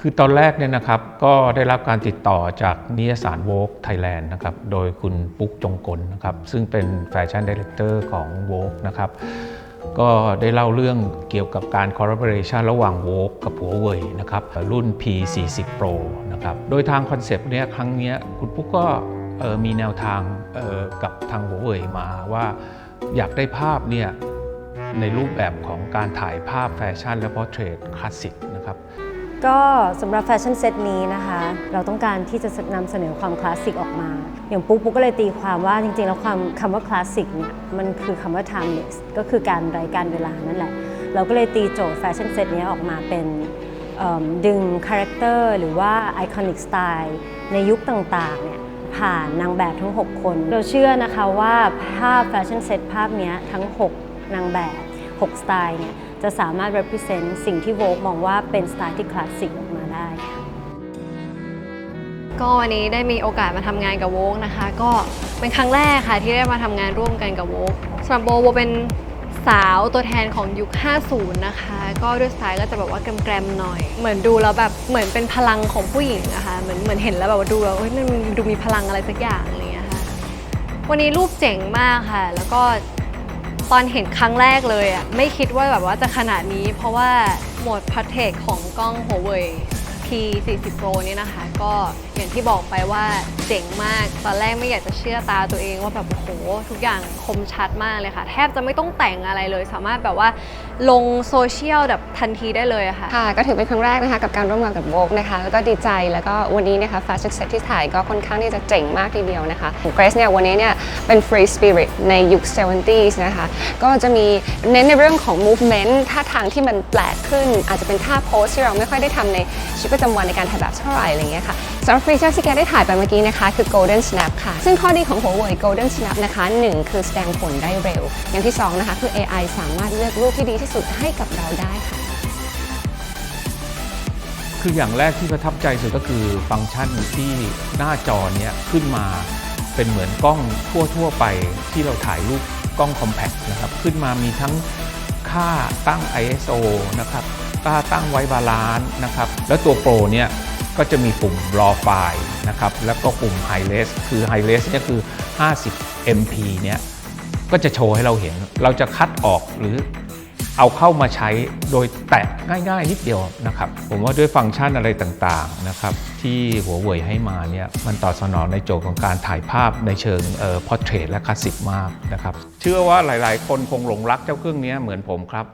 คือตอนแรกเนี่ยนะครับก็ได้รับการติดต่อจากนิยสารโวกไทยแลนด์นะครับโดยคุณปุ๊กจงกลนะครับซึ่งเป็นแฟชั่นดี r เ c อร์ของโวกนะครับก็ได้เล่าเรื่องเกี่ยวกับการ collaboration ระหว่างโวกกับหัวเว่ยนะครับรุ่น P40 Pro นะครับโดยทางคอนเซปต์เนี้ยครั้งเนี้ยคุณปุ๊กก็มีแนวทางกับทางหัวเว่ยมาว่าอยากได้ภาพเนี่ยในรูปแบบของการถ่ายภาพแฟชั่น และพอร์เทรตคลาสสิกนะครับ ก็สำหรับแฟชั่นเซตนี้นะคะ เราต้องการที่จะนำเสนอความคลาสสิกออกมา อย่างปุ๊กปุ๊กก็เลยตีความว่าจริงๆ แล้วความคำว่าคลาสสิกเนี่ยมันคือคำว่า timeless ก็คือการไร้การเวลานั่นแหละ เราก็เลยตีโจทย์แฟชั่นเซตนี้ออกมาเป็นดึงคาแรคเตอร์หรือว่าไอคอนิกสไตล์ในยุคต่างๆเนี่ยผ่านนางแบบทั้ง 6 คน เราเชื่อนะคะว่าภาพแฟชั่นเซตภาพนี้ทั้ง 6 นางแบบ 6 สไตล์เนี่ย จะสามารถ represent สิ่งที่โวกมองว่าเป็นสไตล์ที่คลาสสิกออกมาได้ค่ะก็วันนี้ได้มีโอกาสมาทำงานกับโวกนะคะ ก็เป็นครั้งแรกค่ะที่ได้มาทำงานร่วมกันกับโวกสำหรับโบโบเป็นสาวตัวแทนของยุค 50 นะคะ ก็ด้วยสไตล์ก็จะแบบว่าแกรมๆหน่อย เหมือนดูแล้วแบบเหมือนเป็นพลังของผู้หญิงนะคะ เหมือนเหมือนเห็นแล้วแบบว่าดูแล้วเฮ้ยมันดูมีพลังอะไรสักอย่างอะไรอย่างเงี้ยค่ะ วันนี้รูปเจ๋งมากค่ะ แล้วก็ ตอนเห็นครั้งแรกเลยอะไม่คิดว่าแบบว่าจะขนาดนี้ เพราะว่าโหมดพัทเทคของกล้อง Huawei P40 Pro นี่นะคะ ก็ อย่างที่บอกไปว่าเจ๋งมาก ตอนแรกไม่อยากจะเชื่อตาตัวเองว่าแบบโอ้โห ทุกอย่างคมชัดมากเลยค่ะ แทบจะไม่ต้องแต่งอะไรเลย สามารถแบบว่าลงโซเชียลแบบทันทีได้เลยอะค่ะ ค่ะ ก็ถือเป็นครั้งแรกนะคะกับการร่วมงานกับ Vogue นะคะ แล้วก็ดีใจ แล้วก็วันนี้นะคะ Fashion Set ที่ถ่ายก็ค่อนข้างที่จะเจ๋งมากทีเดียวนะคะของ Grace เนี่ยวันนี้เนี่ยเป็น Free Spirit ในยุค 70s นะคะ ก็จะมีเน้นในเรื่องของ movement ท่าทางที่มันแปลกขึ้น อาจจะเป็นท่าโพสที่เราไม่ค่อยได้ทำในชีวิตประจำวันในการถ่ายแบบเท่าไหร่อะไรอย่างเงี้ยค่ะสำหรับ Free Shot ที่แกได้ถ่ายไปเมื่อกี้นะคะ คือ Golden Snap ค่ะ ซึ่งข้อดีของ Huawei Golden Snap นะคะหนึ่งคือแสดงผลได้เร็ว อย่างที่สองนะคะ คือ AI สามารถเลือกรูปที่ดีที่สุดให้กับเราได้ค่ะ คืออย่างแรกที่ประทับใจสุดก็คือฟังก์ชันที่หน้าจอเนี้ยขึ้นมาเป็นเหมือนกล้องทั่ว ๆ ไปที่เราถ่ายรูปกล้องคอมแพคนะครับ ขึ้นมามีทั้งค่าตั้ง ISO นะครับค่าตั้งไว้บาลานซ์นะครับ แล้วตัวโปรเนี่ย ก็จะมีปุ่มรอไฟล์นะครับแล้วก็ปุ่ม High Res คือ High Res เนี่ยคือ 50 MP เนี่ยก็จะโชว์ให้เราเห็น เราจะคัดออกหรือเอาเข้ามาใช้โดยแตะง่ายๆ นิดเดียวนะครับ ผมว่าด้วยฟังก์ชันอะไรต่างๆนะครับที่หัวเว่ยให้มาเนี่ยมันตอบสนองในโจทย์ของการถ่ายภาพในเชิงเอ่อพอร์เทรตและคลาสสิกมากนะครับ เชื่อว่าหลายๆ คนคงหลงรักเจ้าเครื่องนี้เหมือนผมครับ